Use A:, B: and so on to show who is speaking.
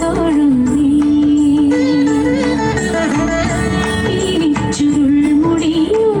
A: താഴുന്നേ ചുരുൾ മുടിയും.